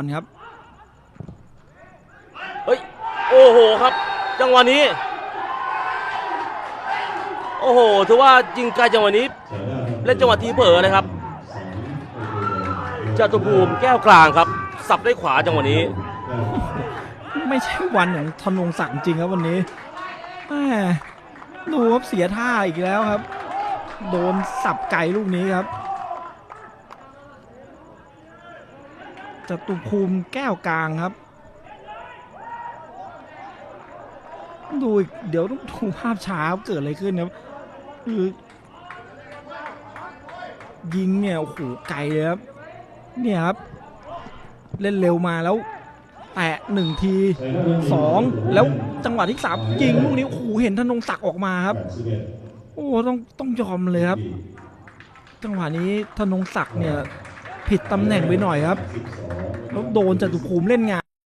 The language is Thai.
รครับ เฮ้ย โอ้โหครับ จังหวะนี้ โอ้โห ถือว่ายิงไกลจังหวะนี้ เล่นจังหวะทีเผลอเลยครับจตุภูมิแก้วกลางครับ สับด้วยขวาจังหวะนี้ ไม่ใช่วันของธนงศักดิ์จริงครับวันนี้แหมดูครับเสียท่าอีกแล้วครับ โดนสับไก่ลูกนี้ครับ จตุภูมิแก้วกลางครับ ดูอีกเดี๋ยวต้องดูภาพช้าเกิดอะไรขึ้นครับคือยิงเนี่ยโอ้โหไกลเลยครับเนี่ยครับ เล่นเร็วมาแล้วแตะหนึ่งทีสองแล้วจังหวะที่สามยิงลูกนี้โอ้โหเห็นธนงศักดิ์ออกมาครับ โอ้ต้องต้องยอมเลยครับ จังหวะนี้ธนงศักดิ์เนี่ย ผิดตำแหน่งไปหน่อยครับแล้วโดนจตุภูมิเล่นงาน